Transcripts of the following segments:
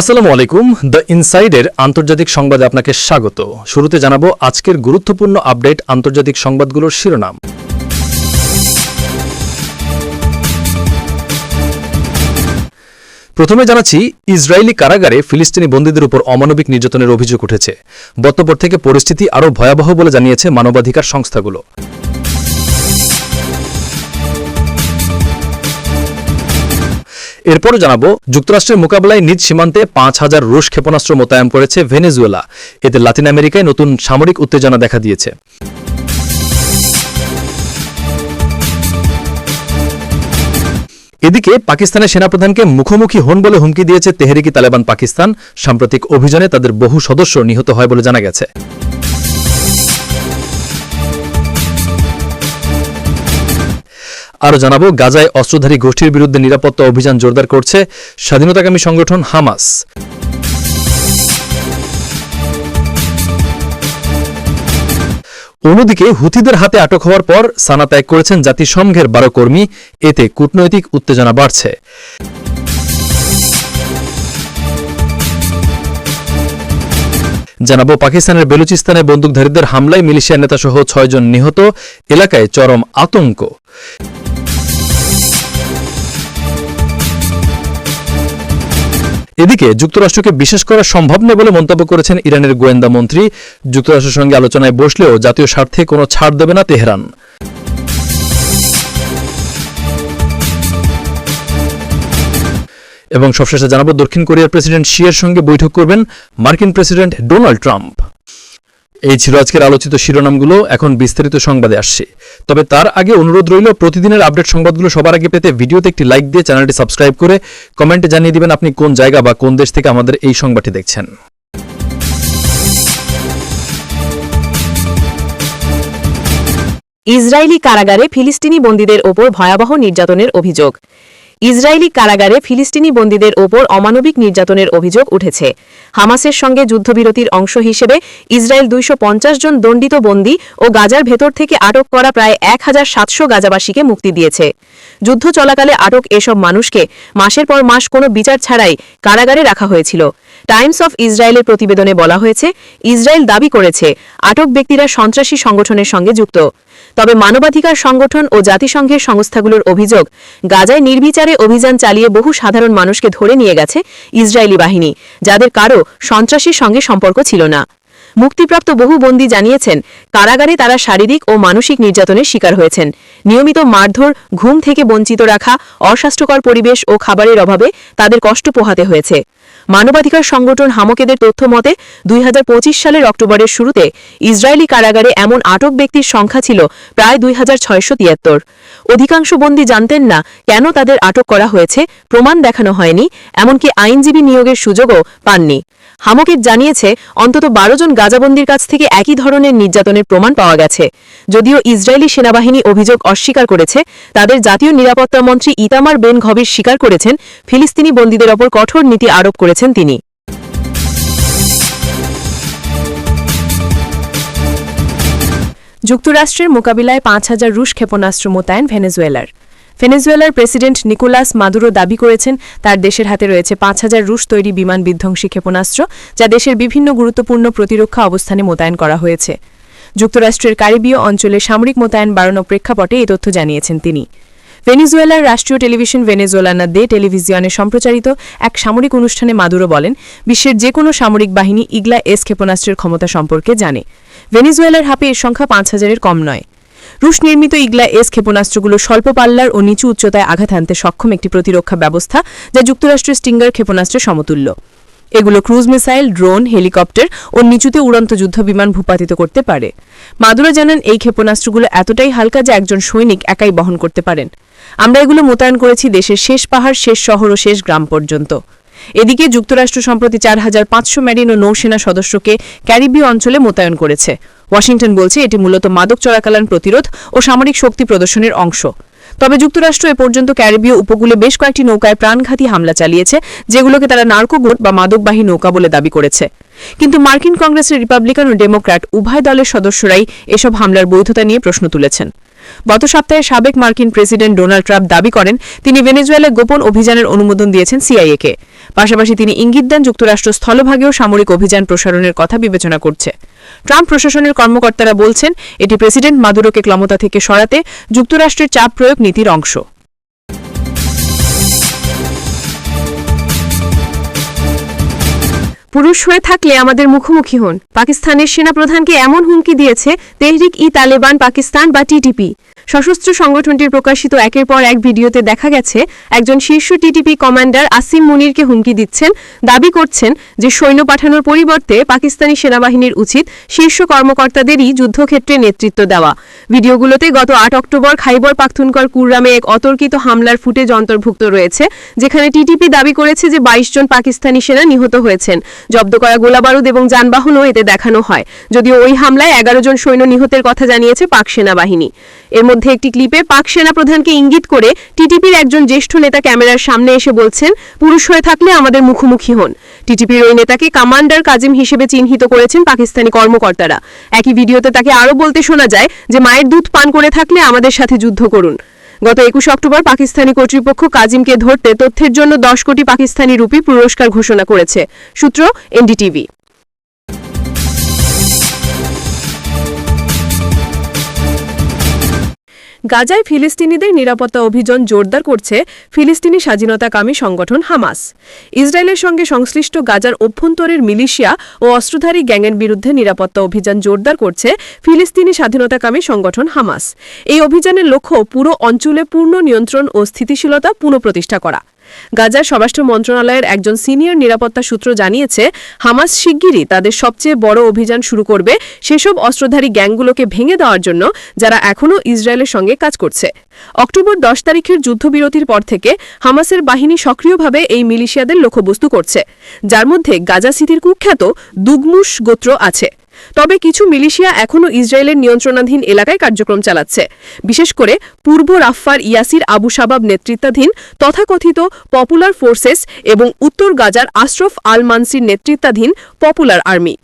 আসসালামু আলাইকুম। দ্য ইনসাইডের আন্তর্জাতিক সংবাদে আপনাকে স্বাগত। শুরুতে জানাব আজকের গুরুত্বপূর্ণ আপডেট আন্তর্জাতিক সংবাদগুলোর শিরোনাম। প্রথমে জানাচ্ছি, ইসরায়েলি কারাগারে ফিলিস্তিনি বন্দীদের উপর অমানবিক নির্যাতনের অভিযোগ উঠেছে। বর্তপর থেকে পরিস্থিতি আরও ভয়াবহ বলে জানিয়েছে মানবাধিকার সংস্থাগুলো। এরপরও জানাব, যুক্তরাষ্ট্রের মোকাবেলায় নিজ সীমান্তে পাঁচ হাজার রুশ ক্ষেপণাস্ত্র মোতায়েন করেছে ভেনেজুয়েলা। এতে লাতিন আমেরিকায় নতুন সামরিক উত্তেজনা দেখা দিয়েছে। এদিকে পাকিস্তানের সেনাপ্রধানকে মুখোমুখি হন বলে হুমকি দিয়েছে তেহরিকি তালেবান পাকিস্তান। সাম্প্রতিক অভিযানে তাদের বহু সদস্য নিহত হয় বলে জানা গেছে। আরও জানাব, গাজায় অস্ত্রধারী গোষ্ঠীর বিরুদ্ধে নিরাপত্তা অভিযান জোরদার করছে স্বাধীনতাকামী সংগঠন হামাস। অন্যদিকে হুথিদের হাতে আটক হওয়ার পর সানা ত্যাগ করেছেন জাতিসংঘের বারো কর্মী, এতে কূটনৈতিক উত্তেজনা বাড়ছে। জানাব, পাকিস্তানের বেলুচিস্তানে বন্দুকধারীদের হামলায় মিলিশিয়া নেতাসহ ছয়জন নিহত, এলাকায় চরম আতঙ্ক। এদিকে যুক্তরাষ্ট্রকে বিশ্বাস করা সম্ভব নয় বলে মন্তব্য করেছেন ইরানের গোয়েন্দা মন্ত্রী। যুক্তরাষ্ট্রের সঙ্গে আলোচনায় বসলেও জাতীয় স্বার্থে কোনো ছাড় দেবে না তেহরান। এবং সবশেষে জানাব দক্ষিণ কোরিয়ার প্রেসিডেন্ট শিয়ের সঙ্গে বৈঠক করবেন মার্কিন প্রেসিডেন্ট ডোনাল্ড ট্রাম্প। এই ছিল আজকের আলোচিত শিরোনামগুলো, এখন বিস্তারিত সংবাদে আসছে। তবে তার আগে অনুরোধ রইল, প্রতিদিনের আপডেট সংবাদগুলো সবার আগে পেতে ভিডিওতে একটি লাইক দিয়ে চ্যানেলটি সাবস্ক্রাইব করে কমেন্টে জানিয়ে দিবেন আপনি কোন জায়গা বা কোন দেশ থেকে আমাদের এই সংবাদটি দেখছেন। ইসরায়েলি কারাগারে ফিলিস্তিনি বন্দীদের ওপর ভয়াবহ নির্যাতনের অভিযোগ। ইসরায়েলি কারাগারে ফিলিস্তিনি বন্দীদের ওপর অমানবিক নির্যাতনের অভিযোগ উঠেছে। হামাসের সঙ্গে যুদ্ধবিরতির অংশ হিসেবে ইসরায়েল দুইশো জন দণ্ডিত বন্দী ও গাজার ভেতর থেকে আটক করা প্রায় এক হাজার সাতশো গাজাবাসীকে মুক্তি দিয়েছে। যুদ্ধ চলাকালে আটক এসব মানুষকে মাসের পর মাস কোনো বিচার ছাড়াই কারাগারে রাখা হয়েছিল। টাইমস অফ ইসরায়েলের প্রতিবেদনে বলা হয়েছে, ইসরায়েল দাবি করেছে, আটক ব্যক্তিরা সন্ত্রাসী সংগঠনের সঙ্গে যুক্ত। তবে মানবাধিকার সংগঠন ও জাতিসংঘের সংস্থাগুলোর অভিযোগ, গাজায় নির্বিচারে অভিযান চালিয়ে বহু সাধারণ মানুষকে ধরে নিয়ে গেছে ইসরায়েলি বাহিনী, যাদের কারও সন্ত্রাসীর সঙ্গে সম্পর্ক ছিল না। মুক্তিপ্রাপ্ত বহু বন্দী জানিয়েছেন, কারাগারে তারা শারীরিক ও মানসিক নির্যাতনের শিকার হয়েছেন। নিয়মিত মারধর, ঘুম থেকে বঞ্চিত রাখা, অস্বাস্থ্যকর পরিবেশ ও খাবারের অভাবে তাদের কষ্ট পোহাতে হয়েছে। মানবাধিকার সংগঠন হামকেদের তথ্য মতে, দুই সালের অক্টোবরের শুরুতে ইসরায়েলি কারাগারে এমন আটক ব্যক্তির সংখ্যা ছিল প্রায় দুই হাজার ছয়শো তিয়াত্তর। অধিকাংশ বন্দী জানতেন না কেন তাদের আটক করা হয়েছে, প্রমাণ দেখানো হয়নি, এমনকি আইনজীবী নিয়োগের সুযোগও পাননি। হামকের জানিয়েছে, অন্তত বারো জন গাজাবন্দির কাছ থেকে একই ধরনের নির্যাতনের প্রমাণ পাওয়া গেছে। যদিও ইসরায়েলি সেনাবাহিনী অভিযোগ অস্বীকার করেছে, তাদের জাতীয় নিরাপত্তা মন্ত্রী ইতামার বেন ঘবির স্বীকার করেছেন, ফিলিস্তিনি বন্দীদের ওপর কঠোর নীতি আরোপ করেছেন তিনি। যুক্তরাষ্ট্রের মোকাবিলায় পাঁচ হাজার রুশ ক্ষেপণাস্ত্র মোতায়েন ভেনেজুয়েলার। ভেনেজুয়েলার প্রেসিডেন্ট নিকোলাস মাদুরো দাবি করেছেন, তার দেশের হাতে রয়েছে পাঁচ হাজার রুশ তৈরি বিমান বিধ্বংসী ক্ষেপণাস্ত্র, যা দেশের বিভিন্ন গুরুত্বপূর্ণ প্রতিরক্ষা অবস্থানে মোতায়েন করা হয়েছে। যুক্তরাষ্ট্রের কারিবীয় অঞ্চলে সামরিক মোতায়েন বাড়ানো প্রেক্ষাপটে এই তথ্য জানিয়েছেন তিনি। ভেনেজুয়েলার রাষ্ট্রীয় টেলিভিশন ভেনেজুয়েলানা দে টেলিভিশনে সম্প্রচারিত এক সামরিক অনুষ্ঠানে মাদুরো বলেন, বিশ্বের যে কোনো সামরিক বাহিনী ইগলা এস ক্ষেপণাস্ত্রের ক্ষমতা সম্পর্কে জানে। ভেনেজুয়েলার হাপে এর সংখ্যা পাঁচ হাজারের কম নয়। রুশ নির্মিত ইগলা এস ক্ষেপণাস্ত্রগুলো স্বল্প পাল্লার ও নিচু উচ্চতায় আঘাত হানতে সক্ষম একটি প্রতিরক্ষা ব্যবস্থা যা যুক্তরাষ্ট্রের স্টিঙ্গার ক্ষেপণাস্ত্রের সমতুল্য। এগুলো ক্রুজ মিসাইল, ড্রোন, হেলিকপ্টার ও নিচুতে উড়ন্ত যুদ্ধ বিমান ভূপাতিত করতে পারে। মাদুরা জানান এই ক্ষেপণাস্ত্রগুলো এতটাই হালকা যে একজন সৈনিক একাই বহন করতে পারেন। আমরা এগুলো মোতায়েন করেছি দেশের শেষ পাহাড়, শেষ শহর ও শেষ গ্রাম পর্যন্ত। এদিকে যুক্তরাষ্ট্র সম্প্রতি চার হাজার পাঁচশো ম্যারিন ও নৌসেনা সদস্যকে ক্যারিবীয় অঞ্চলে মোতায়েন করেছে। ওয়াশিংটন বলছে, এটি মূলত মাদক চোরাকালান প্রতিরোধ ও সামরিক শক্তি প্রদর্শনের অংশ। তবে যুক্তরাষ্ট্র এ পর্যন্ত ক্যারিবীয় উপকূলে বেশ কয়েকটি নৌকায় প্রাণঘাতী হামলা চালিয়েছে, যেগুলোকে তারা নার্কোগোট বা মাদকবাহী নৌকা বলে দাবি করেছে। কিন্তু মার্কিন কংগ্রেসের রিপাবলিকান ও ডেমোক্র্যাট উভয় দলের সদস্যরাই এসব হামলার বৈধতা নিয়ে প্রশ্ন তুলেছেন। গত সপ্তাহে সাবেক মার্কিন প্রেসিডেন্ট ডোনাল্ড ট্রাম্প দাবি করেন, তিনি ভেনেজুয়েলায় গোপন অভিযানের অনুমোদন দিয়েছেন সিআইএকে। পাশাপাশি তিনি ইঙ্গিত দেন যুক্তরাষ্ট্র স্থলভাগেও সামরিক অভিযান প্রসারণের কথা বিবেচনা করছে। ট্রাম্প প্রশাসনের কর্মকর্তারা বলছেন, এটি প্রেসিডেন্ট মাদুরোকে ক্ষমতা থেকে সরাতে যুক্তরাষ্ট্রের চাপ প্রয়োগ নীতির অংশ। পুরুষ হয়ে থাকলে আমাদের মুখোমুখি হন। পাকিস্তানের সেনাপ্রধানকে এমন হুমকি দিয়েছে, তেহরিক ই তালেবান পাকিস্তান বা টিটিপি। সশস্ত্র সংগঠনটির প্রকাশিত একের পর এক ভিডিওতে দেখা গেছে, একজন শীর্ষ টিটিপি কমান্ডার আসিম মুনিরকে হুমকি দিচ্ছেন, দাবি করছেন যে সৈন্য পাঠানোর পরিবর্তে পাকিস্তানি সেনাবাহিনীর উচিত শীর্ষ কর্মকর্তাদেরই যুদ্ধক্ষেত্রে নেতৃত্ব দেওয়া। ভিডিওগুলোতে গত আট অক্টোবর খাইবর পাখতুনকর কুররামে এক অতর্কিত হামলার ফুটেজ অন্তর্ভুক্ত রয়েছে, যেখানে টিটিপি দাবি করেছে যে বাইশ জন পাকিস্তানি সেনা নিহত হয়েছেন। জব্দ করা গোলাবারুদ এবং যানবাহনও এতে দেখানো হয়। যদিও ওই হামলায় এগারো জন সৈন্য নিহতের কথা জানিয়েছে পাক সেনাবাহিনী। এর মধ্যে একটি ক্লিপে পাক সেনা প্রধানকে ইঙ্গিত করে টিটিপির একজন জ্যেষ্ঠ নেতা ক্যামেরার সামনে এসে বলছেন, পুরুষ হয়ে থাকলে আমাদের মুখোমুখি হন। টিটিপির ওই নেতাকে কমান্ডার কাজিম হিসেবে চিহ্নিত করেছেন পাকিস্তানি কর্মকর্তারা। একই ভিডিওতে তাকে আরও বলতে শোনা যায় যে, মায়ের দুধ পান করে থাকলে আমাদের সাথে যুদ্ধ করুন। গত একুশ অক্টোবর পাকিস্তানি কর্তৃপক্ষ কাজিমকে ধরতে তথ্যের জন্য দশ কোটি পাকিস্তানি রুপি পুরস্কার ঘোষণা করেছে। সূত্র এনডিটিভি। গাজায় ফিলিস্তিনিদের নিরাপত্তা অভিযান জোরদার করছে ফিলিস্তিনি স্বাধীনতাকামী সংগঠন হামাস। ইসরায়েলের সঙ্গে সংশ্লিষ্ট গাজার অভ্যন্তরের মিলিশিয়া ও অস্ত্রধারী গ্যাংয়ের বিরুদ্ধে নিরাপত্তা অভিযান জোরদার করছে ফিলিস্তিনি স্বাধীনতাকামী সংগঠন হামাস। এই অভিযানের লক্ষ্য পুরো অঞ্চলে পূর্ণ নিয়ন্ত্রণ ও স্থিতিশীলতা পুনঃপ্রতিষ্ঠা করা। গাজার স্বরাষ্ট্র মন্ত্রণালয়ের একজন সিনিয়র নিরাপত্তা সূত্র জানিয়েছে, হামাস শিগগিরই তাদের সবচেয়ে বড় অভিযান শুরু করবে সেসব অস্ত্রধারী গ্যাংগুলোকে ভেঙে দেওয়ার জন্য যারা এখনও ইসরায়েলের সঙ্গে কাজ করছে। অক্টোবর দশ তারিখের যুদ্ধবিরতির পর থেকে হামাসের বাহিনী সক্রিয়ভাবে এই মিলিশিয়াদের লক্ষ্যবস্তু করছে। যার মধ্যে গাজা সিটির কুখ্যাত দুগমুশ গোত্র আছে। তবে কিছু মিলিশিয়া এখনও ইসরায়েলের নিয়ন্ত্রণাধীন এলাকায় কার্যক্রম চালাচ্ছে। বিশেষ করে পূর্ব রাফফার ইয়াসির আবু সাবাব নেতৃত্বাধীন তথাকথিত পপুলার ফোর্সেস এবং উত্তর গাজার আশরফ আল মানসির নেতৃত্বাধীন পপুলার আর্মি।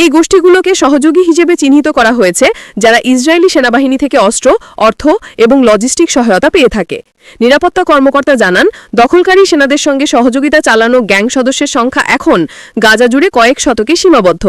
এই গোষ্ঠীগুলোকে সহযোগী হিসেবে চিহ্নিত করা হয়েছে, যারা ইসরায়েলি সেনাবাহিনী থেকে অস্ত্র, অর্থ এবং লজিস্টিক সহায়তা পেয়ে থাকে। নিরাপত্তা কর্মকর্তা জানান, দখলকারী সেনাদের সঙ্গে সহযোগিতা চালানো গ্যাং সদস্যের সংখ্যা এখন গাজা জুড়ে কয়েক শতকে সীমাবদ্ধ।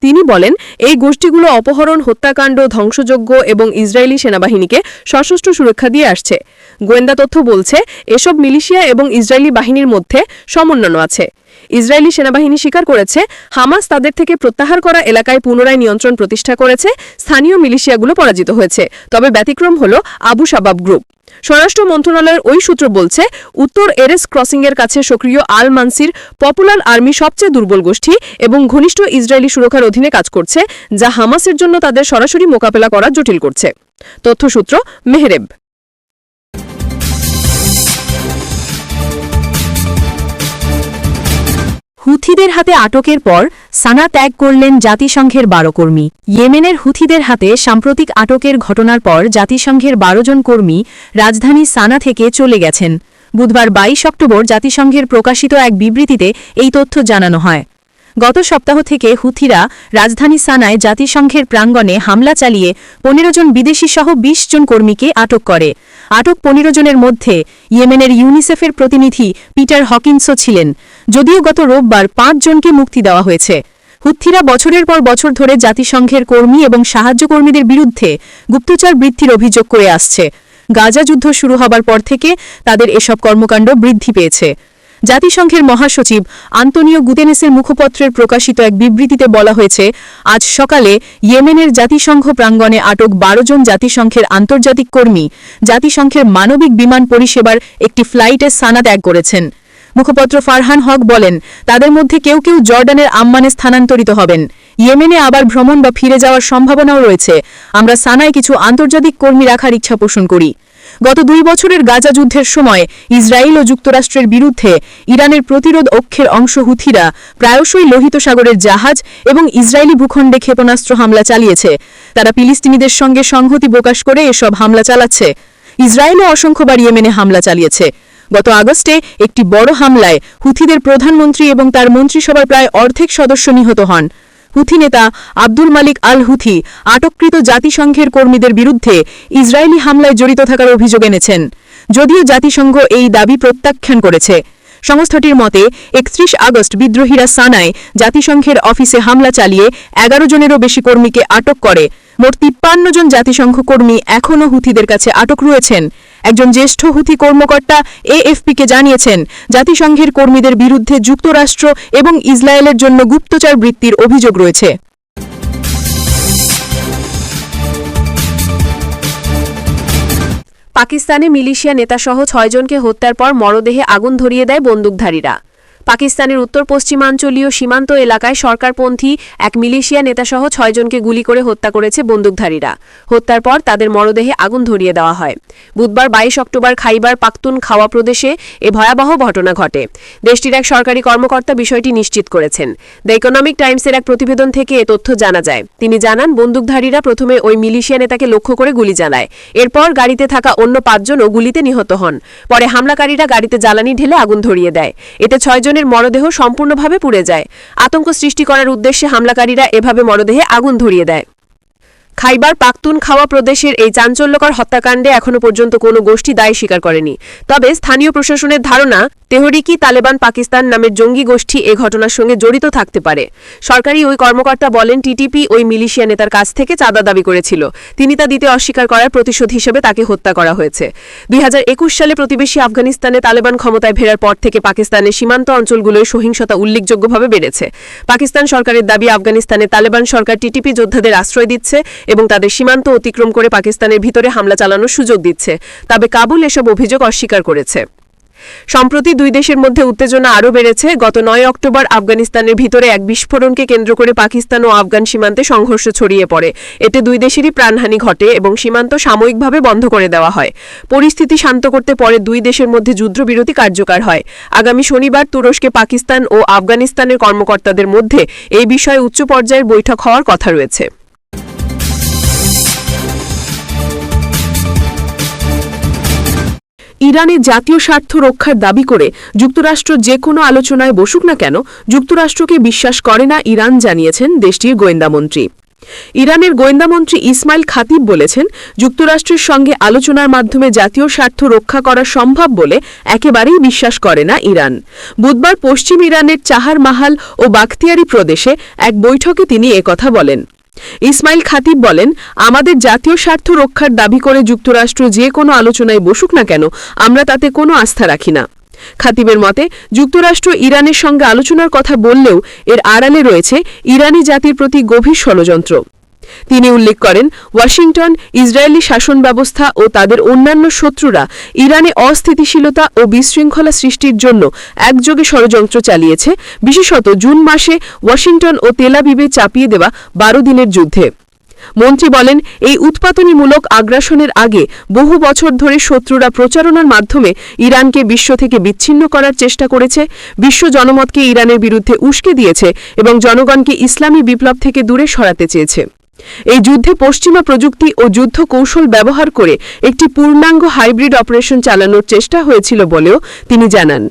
তিনি বলেন, এই গোষ্ঠীগুলো অপহরণ, হত্যাকাণ্ড, ধ্বংসযজ্ঞ এবং ইসরায়েলি সেনাবাহিনীকে সশস্ত্র সুরক্ষা দিয়ে আসছে। গোয়েন্দা তথ্য বলছে, এসব মিলিশিয়া এবং ইসরায়েলি বাহিনীর মধ্যে সমন্বয় আছে। ইসরায়েলি সেনাবাহিনী স্বীকার করেছে, হামাস তাদের থেকে প্রত্যাহার করা এলাকায় পুনরায় নিয়ন্ত্রণ প্রতিষ্ঠা করেছে, স্থানীয় মিলিশিয়াগুলো পরাজিত হয়েছে। তবে ব্যতিক্রম হল আবু শাবাব গ্রুপ। স্বরাষ্ট্র মন্ত্রণালয়ের ওই সূত্র বলছে, উত্তর এরেস ক্রসিংয়ের কাছে সক্রিয় আল মানসির পপুলার আর্মি সবচেয়ে দুর্বল গোষ্ঠী এবং ঘনিষ্ঠ ইসরায়েলি সুরক্ষার অধীনে কাজ করছে, যা হামাসের জন্য তাদের সরাসরি মোকাবেলা করা জটিল করছে। তথ্যসূত্র মেহরেব। হুথিদের হাতে আটকের পর সানা ত্যাগ করলেন জাতিসংঘের বারো কর্মী। ইয়েমেনের হুথিদের হাতে সাম্প্রতিক আটকের ঘটনার পর জাতিসংঘের বারো জন কর্মী রাজধানী সানা থেকে চলে গেছেন। বুধবার বাইশ অক্টোবর জাতিসংঘের প্রকাশিত এক বিবৃতিতে এই তথ্য জানানো হয়। গত সপ্তাহ থেকে হুথিরা রাজধানী সানায় জাতিসংঘের প্রাঙ্গণে হামলা চালিয়ে পনেরো জন বিদেশি সহ ২০ জন কর্মীকে আটক করে। আটক পনেরো জনের মধ্যে ইয়েমেনের ইউনিসেফের প্রতিনিধি পিটার হকিন্সও ছিলেন। যদিও গত রোববার পাঁচ জনকে মুক্তি দেওয়া হয়েছে। হুথিরা বছরের পর বছর ধরে জাতিসংঘের কর্মী এবং সাহায্যকর্মীদের বিরুদ্ধে গুপ্তচর বৃদ্ধির অভিযোগ করে আসছে। গাজা যুদ্ধ শুরু হবার পর থেকে তাদের এসব কর্মকাণ্ড বৃদ্ধি পেয়েছে। জাতিসংঘের মহাসচিব আন্তনিও গুতেনেসের মুখপত্রের প্রকাশিত এক বিবৃতিতে বলা হয়েছে, আজ সকালে ইয়েমেনের জাতিসংঘ প্রাঙ্গণে আটক বারো জন জাতিসংঘের আন্তর্জাতিক কর্মী জাতিসংঘের মানবিক বিমান পরিষেবার একটি ফ্লাইটে সানা ত্যাগ করেছেন। মুখপত্র ফারহান হক বলেন, তাদের মধ্যে কেউ কেউ জর্ডানের আম্মানে স্থানান্তরিত হবেন। ইয়েমেনে আবার ভ্রমণ বা ফিরে যাওয়ার সম্ভাবনাও রয়েছে। আমরা সানায় কিছু আন্তর্জাতিক কর্মী রাখার ইচ্ছা পোষণ করি। গত দুই বছরের গাজা যুদ্ধের সময় ইসরায়েল ও যুক্তরাষ্ট্রের বিরুদ্ধে ইরানের প্রতিরোধ অক্ষের অংশ হুথিরা প্রায়শই লোহিত সাগরের জাহাজ এবং ইসরায়েলি ভূখণ্ডে ক্ষেপণাস্ত্র হামলা চালিয়েছে। তারা ফিলিস্তিনিদের সঙ্গে সংহতি প্রকাশ করে এসব হামলা চালাচ্ছে। ইসরায়েলও অসংখ্যবার ইয়েমেনে হামলা চালিয়েছে। গত আগস্টে একটি বড় হামলায় হুথিদের প্রধানমন্ত্রী এবং তার মন্ত্রিসভার প্রায় অর্ধেক সদস্য নিহত হন। হুথি নেতা আব্দুল মালিক আল হুথি আটককৃত জাতিসংঘের কর্মীদের বিরুদ্ধে ইসরায়েলি হামলায় জড়িত থাকার অভিযোগ এনেছেন। যদিও জাতিসংঘ এই দাবি প্রত্যাখ্যান করেছে। সংস্থাটির মতে, একত্রিশ আগস্ট বিদ্রোহীরা সানায় জাতিসংঘের অফিসে হামলা চালিয়ে এগারো জনেরও বেশি কর্মীকে আটক করে। মোট তিপ্পান্ন জন জাতিসংঘ কর্মী এখনও হুথিদের কাছে আটক রয়েছেন। একজন জ্যেষ্ঠ হুথি কর্মকর্তা এএফপিকে জানিয়েছেন, জাতিসংঘের কর্মীদের বিরুদ্ধে যুক্তরাষ্ট্র এবং ইসরায়েলের জন্য গুপ্তচর বৃত্তির অভিযোগ রয়েছে। পাকিস্তানে মিলিশিয়া নেতাসহ ছয়জনকে হত্যার পর মরদেহে আগুন ধরিয়ে দেয় বন্দুকধারীরা। পাকিস্তানের উত্তর পশ্চিমাঞ্চলীয় সীমান্ত এলাকায় সরকারপন্থী এক মিলিশিয়া নেতাসহ ছয়জনকে গুলি করে হত্যা করেছে বন্দুকধারীরা। হত্যার পর তাদের মরদেহে আগুন ধরিয়ে দেওয়া হয়। বুধবার বাইশ অক্টোবর খাইবার পাখতুন খাওয়া প্রদেশে এ ভয়াবহ ঘটনা ঘটে। দেশটির এক সরকারি কর্মকর্তা বিষয়টি নিশ্চিত করেছেন। দ্য ইকোনমিক টাইমসের এক প্রতিবেদন থেকে এ তথ্য জানা যায়। তিনি জানান, বন্দুকধারীরা প্রথমে ওই মিলিশিয়া নেতাকে লক্ষ্য করে গুলি চালায়। এরপর গাড়িতে থাকা অন্য পাঁচজনও গুলিতে নিহত হন। পরে হামলাকারীরা গাড়িতে জ্বালানি ঢেলে আগুন ধরিয়ে দেয়। এতে ছয়জনের মরদেহ সম্পূর্ণভাবে পুড়ে যায়। আতঙ্ক সৃষ্টি করার উদ্দেশ্যে হামলাকারীরা এভাবে মরদেহে আগুন ধরিয়ে দেয়। খাইবার পাখতুন খাওয়া প্রদেশের এই চাঞ্চল্যকর হত্যাকাণ্ডে এখনও পর্যন্ত কোনো গোষ্ঠী দায় স্বীকার করেনি। তবে স্থানীয় প্রশাসনের ধারণা তেহরিকি তালেবান পাকিস্তান নামের জঙ্গি গোষ্ঠী এ ঘটনার সঙ্গে জড়িত থাকতে পারে? সরকারি ওই কর্মকর্তা বলেন, টিটিপি ওই মিলিশিয়া নেতার কাছ থেকে চাঁদা দাবি করেছিল। তিনি তা দিতে অস্বীকার করার প্রতিশোধ হিসেবে তাকে হত্যা করা হয়েছে। দুই হাজার একুশ সালে প্রতিবেশী আফগানিস্তানে তালেবান ক্ষমতায় ফেরার পর থেকে পাকিস্তানের সীমান্ত অঞ্চলগুলোয় সহিংসতা উল্লেখযোগ্যভাবে বেড়েছে। পাকিস্তান সরকারের দাবি, আফগানিস্তানে তালেবান সরকার টিটিপি যোদ্ধাদের আশ্রয় দিচ্ছে এবং তাদের সীমান্ত অতিক্রম করে পাকিস্তানের ভিতরে হামলা চালানোর সুযোগ দিচ্ছে। তবে কাবুল এসব অভিযোগ অস্বীকার করেছে। সম্প্রতি দুই দেশের মধ্যে উত্তেজনা আরও বেড়েছে। গত নয় অক্টোবর আফগানিস্তানের ভিতরে এক বিস্ফোরণকে কেন্দ্র করে পাকিস্তান ও আফগান সীমান্তে সংঘর্ষ ছড়িয়ে পড়ে। এতে দুই দেশেরই প্রাণহানি ঘটে এবং সীমান্ত সাময়িকভাবে বন্ধ করে দেওয়া হয়। পরিস্থিতি শান্ত করতে পরে দুই দেশের মধ্যে যুদ্ধবিরতি কার্যকর হয়। আগামী শনিবার তুরস্কে পাকিস্তান ও আফগানিস্তানের কর্মকর্তাদের মধ্যে এই বিষয়ে উচ্চ পর্যায়ের বৈঠক হওয়ার কথা রয়েছে। ইরানের জাতীয় স্বার্থ রক্ষার দাবি করে যুক্তরাষ্ট্র যে কোনো আলোচনায় বসুক না কেন, যুক্তরাষ্ট্রকে বিশ্বাস করে না ইরান, জানিয়েছেন দেশটির গোয়েন্দামন্ত্রী ইরানের গোয়েন্দামন্ত্রী ইসমাইল খাতিব বলেছেন, যুক্তরাষ্ট্রের সঙ্গে আলোচনার মাধ্যমে জাতীয় স্বার্থ রক্ষা করা সম্ভব বলে একেবারেই বিশ্বাস করে না ইরান। বুধবার পশ্চিম ইরানের চাহার মাহাল ও বাখতিয়ারি প্রদেশে এক বৈঠকে তিনি একথা বলেন। ইসমাইল খাতিব বলেন, আমাদের জাতীয় স্বার্থ রক্ষার দাবি করে যুক্তরাষ্ট্র যে কোনো আলোচনায় বসুক না কেন, আমরা তাতে কোনো আস্থা রাখি না। খাতিবের মতে, যুক্তরাষ্ট্র ইরানের সঙ্গে আলোচনার কথা বললেও এর আড়ালে রয়েছে ইরানি জাতির প্রতি গভীর ষড়যন্ত্র। তিনি উল্লেখ করেন, ওয়াশিংটন, ইসরায়েলি শাসন ব্যবস্থা ও তাদের অন্যান্য শত্রুরা ইরানে অস্থিতিশীলতা ও বিশৃঙ্খলা সৃষ্টির জন্য একযোগে ষড়যন্ত্র চালিয়েছে। বিশেষত জুন মাসে ওয়াশিংটন ও তেলাবিবে চাপিয়ে দেওয়া বারো দিনের যুদ্ধে। মন্ত্রী বলেন, এই উৎপাতনীমূলক আগ্রাসনের আগে বহু বছর ধরে শত্রুরা প্রচারণার মাধ্যমে ইরানকে বিশ্ব থেকে বিচ্ছিন্ন করার চেষ্টা করেছে। বিশ্ব জনমতকে ইরানের বিরুদ্ধে উস্কে দিয়েছে এবং জনগণকে ইসলামী বিপ্লব থেকে দূরে সরাতে চেয়েছে। এই যুদ্ধে পশ্চিমা প্রযুক্তি ও যুদ্ধ কৌশল ব্যবহার করে একটি পূর্ণাঙ্গ হাইব্রিড অপারেশন চালানোর চেষ্টা হয়েছিল বলেও তিনি জানান।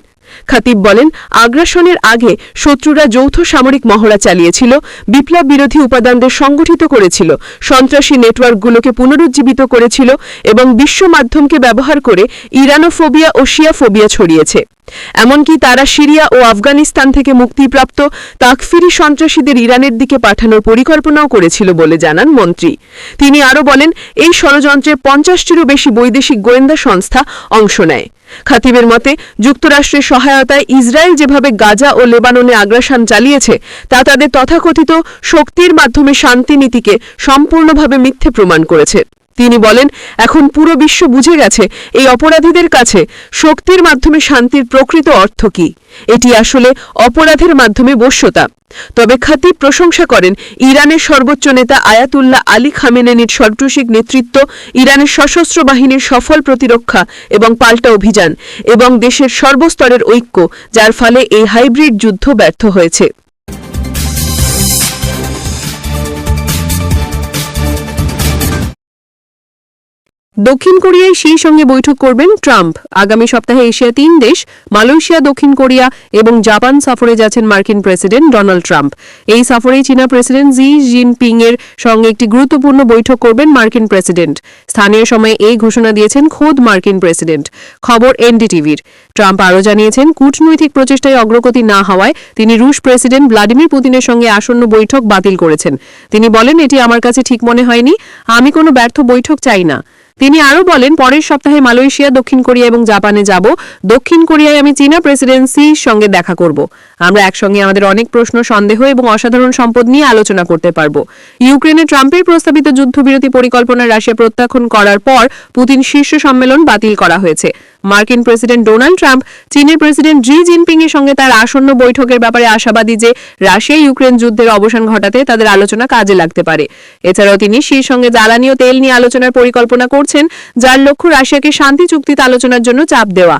খাতিব বলেন, আগ্রাসনের আগে শত্রুরা যৌথ সামরিক মহড়া চালিয়েছিল, বিপ্লব বিরোধী উপাদানদের সংগঠিত করেছিল, সন্ত্রাসী নেটওয়ার্কগুলোকে পুনরুজ্জীবিত করেছিল এবং বিশ্ব মাধ্যমকে ব্যবহার করে ইরানোফোবিয়া ও শিয়াফোবিয়া ছড়িয়েছে। এমনকি তারা সিরিয়া ও আফগানিস্তান থেকে মুক্তিপ্রাপ্ত তাকফিরি সন্ত্রাসীদের ইরানের দিকে পাঠানোর পরিকল্পনাও করেছিল বলে জানান মন্ত্রী। তিনি আরও বলেন, এই ষড়যন্ত্রে পঞ্চাশটিরও বেশি বৈদেশিক গোয়েন্দা সংস্থা অংশ নেয়। খাতিবের মতে, যুক্তরাষ্ট্রের সহায়তায় ইসরায়েল যেভাবে গাজা ও লেবাননে আগ্রাসন চালিয়েছে, তা তাদের তথাকথিত শক্তির মাধ্যমে শান্তি নীতিকে সম্পূর্ণভাবে মিথ্যে প্রমাণ করেছে। তিনি বলেন, এখন পুরো বিশ্ব বুঝে গেছে এই অপরাধীদের কাছে শক্তির মাধ্যমে শান্তির প্রকৃত অর্থ কি। এটি আসলে অপরাধের মাধ্যমে বশ্যতা। তবে খাতিব প্রশংসা করেন ইরানের সর্বোচ্চ নেতা আয়াতুল্লাহ আলী খামেনেনির সন্ত্রাসিক নেতৃত্ব ইরানের সশস্ত্র বাহিনীর সফল প্রতিরক্ষা এবং পাল্টা অভিযান এবং দেশের সর্বস্তরের ঐক্য, যার ফলে এই হাইব্রিড যুদ্ধ ব্যর্থ হয়েছে। দক্ষিণ কোরিয়ায় সেই সঙ্গে বৈঠক করবেন ট্রাম্প। আগামী সপ্তাহে এশিয়া তিন দেশ, মালয়েশিয়া, দক্ষিণ কোরিয়া এবং জাপান সফরে যাচ্ছেন মার্কিন প্রেসিডেন্ট ডোনাল্ড ট্রাম্প। এই সফরেই চীনা প্রেসিডেন্ট জি জিনপিং এর সঙ্গে একটি গুরুত্বপূর্ণ বৈঠক করবেন মার্কিন প্রেসিডেন্ট। স্থানীয় সময়ে এই ঘোষণা দিয়েছেন খোদ মার্কিন প্রেসিডেন্ট। খবর এনডিটিভির। ট্রাম্প আরও জানিয়েছেন, কূটনৈতিক প্রচেষ্টায় অগ্রগতি না হওয়ায় তিনি রুশ প্রেসিডেন্ট ভ্লাদিমির পুতিনের সঙ্গে আসন্ন বৈঠক বাতিল করেছেন। তিনি বলেন, এটি আমার কাছে ঠিক মনে হয়নি। আমি কোনো ব্যর্থ বৈঠক চাই না। তিনি আরও বলেন, পরের সপ্তাহে মালয়েশিয়া, দক্ষিণ কোরিয়া এবং জাপানে যাব। দক্ষিণ কোরিয়ায় আমি চীনা প্রেসিডেন্সির সঙ্গে দেখা করব। আমরা একসঙ্গে আমাদের অনেক প্রশ্ন, সন্দেহ এবং অসাধারণ সম্পদ নিয়ে আলোচনা করতে পারব। ইউক্রেনে ট্রাম্পের প্রস্তাবিত যুদ্ধবিরতি পরিকল্পনা রাশিয়া প্রত্যাখ্যান করার পর পুতিন শীর্ষ সম্মেলন বাতিল করা হয়েছে। মার্কিন প্রেসিডেন্ট ডোনাল্ড ট্রাম্প, চীনের প্রেসিডেন্ট জি জিনপিং এর সঙ্গে তার আসন্ন বৈঠকের ব্যাপারে আশাবাদী যে রাশিয়া ইউক্রেন যুদ্ধের অবসান ঘটাতে তাদের আলোচনা কাজে লাগতে পারে। এছাড়াও তিনি সেই সঙ্গে জ্বালানি ও তেল নিয়ে আলোচনার পরিকল্পনা করছেন, যার লক্ষ্য রাশিয়াকে শান্তি চুক্তিতে আলোচনার জন্য চাপ দেওয়া।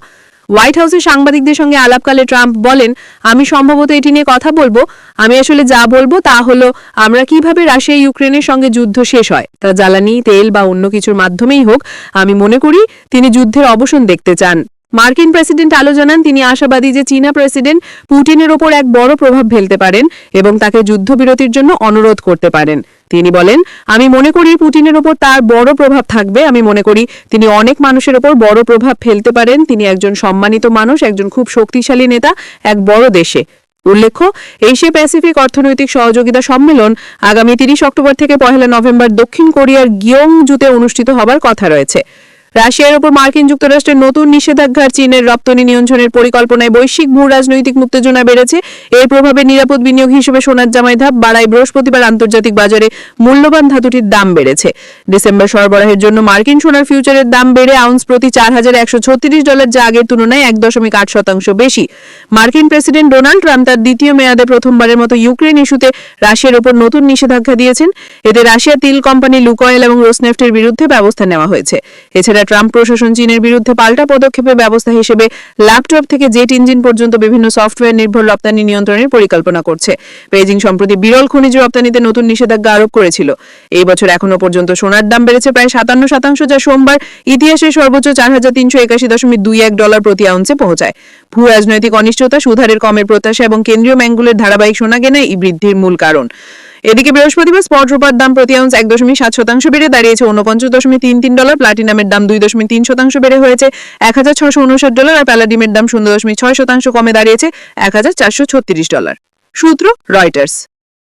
হোয়াইট হাউসে সাংবাদিকদের সঙ্গে আলাপকালে ট্রাম্প বলেন, আমি সম্ভবত এটি নিয়ে কথা বলব। আমি আসলে যা বলব তা হলো, আমরা কীভাবে রাশিয়া, ইউক্রেনের সঙ্গে যুদ্ধ শেষ হয়। তা জ্বালানি, তেল বা অন্য কিছুর মাধ্যমেই হোক, আমি মনে করি তিনি যুদ্ধের অবসান দেখতে চান। মার্কিন প্রেসিডেন্ট আলো জানান, তিনি আশাবাদী যে চীনা প্রেসিডেন্ট পুটিনের ওপর এক বড় প্রভাব ফেলতে পারেন এবং তাকে যুদ্ধবিরতির জন্য অনুরোধ করতে পারেন। তিনি বলেন, আমি মনে করি পুটিনের ওপর তার বড় প্রভাব থাকবে। আমি মনে করি তিনি অনেক মানুষের ওপর বড় প্রভাব ফেলতে পারেন। তিনি একজন সম্মানিত মানুষ, একজন খুব শক্তিশালী নেতা, এক বড় দেশে। উল্লেখ্য এশিয়া প্যাসিফিক অর্থনৈতিক সহযোগিতা সম্মেলন আগামী তিরিশ অক্টোবর থেকে পহেলা নভেম্বর দক্ষিণ কোরিয়ার গিয়ং জুতে অনুষ্ঠিত হবার কথা রয়েছে। রাশিয়ার ওপর মার্কিন যুক্তরাষ্ট্রের নতুন নিষেধাজ্ঞার চীনের রপ্তানি নিয়ন্ত্রণের পরিকল্পনায় বৈশ্বিক ভূ রাজনৈতিক উত্তেজনা বেড়েছে। এর প্রভাবে নিরাপদ বিনিয়োগ হিসেবে সোনার জামাই ধাপ বাড়ায় বৃহস্পতিবার আন্তর্জাতিক বাজারে মূল্যবান ধাতুটির দাম বেড়েছে। ডিসেম্বর সরবরাহের জন্য মার্কিন সোনার ফিউচারের দাম বেড়ে আউন্স প্রতি চার হাজার একশো ছত্রিশ ডলার, যা আগের তুলনায় এক দশমিক আট শতাংশ বেশি। মার্কিন প্রেসিডেন্ট ডোনাল্ড ট্রাম্প তার দ্বিতীয় মেয়াদে প্রথমবারের মতো ইউক্রেন ইস্যুতে রাশিয়ার ওপর নতুন নিষেধাজ্ঞা দিয়েছেন। এতে রাশিয়া তেল কোম্পানি লুকয়েল এবং রোসনেফটের বিরুদ্ধে ব্যবস্থা নেওয়া হয়েছে। এছাড়া ট্রাম্প প্রশাসন চীনের বিরুদ্ধে পাল্টা পদক্ষেপের ব্যবস্থা হিসেবে ল্যাপটপ থেকে জেট ইঞ্জিন পর্যন্ত বিভিন্ন সফটওয়্যার নির্ভর রপ্তানি নিয়ন্ত্রণের পরিকল্পনা করছে। বেইজিং সম্প্রতি বিরল খনিজ রপ্তানিতে নতুন নিষেধাজ্ঞা আরোপ করেছিল। এই বছর এখনও পর্যন্ত সোনার দাম বেড়েছে প্রায় সাতান্ন শতাংশ, যা সোমবার ইতিহাসের সর্বোচ্চ চার হাজার তিনশো একাশি দশমিক দুই এক ডলার প্রতি আউন্সে পৌঁছায়। ভূ রাজনৈতিক অনিশ্চয়তা, সুধারের কমের প্রত্যাশা এবং কেন্দ্রীয় ব্যাংকগুলোর ধারাবাহিক সোনা কেনাই এই বৃদ্ধির মূল কারণ। এদিকে বৃহস্পতিবার স্পট রূপার দাম প্রতি আউন্স এক দশমিক সাত শতাংশ বেড়ে দাঁড়িয়েছে উনপঞ্চাশ দশমিক তিন তিন ডলার, প্লাটিনামের দাম দুই দশমিক তিন শতাংশ বেড়ে হয়েছে এক হাজার ছশো উনষাট ডলার আর প্যালাডিমের দাম শূন্য দশমিক ছয় শতাংশ কমে দাঁড়িয়েছে এক হাজার চারশো ছত্রিশ ডলার। সূত্র রয়টার্স।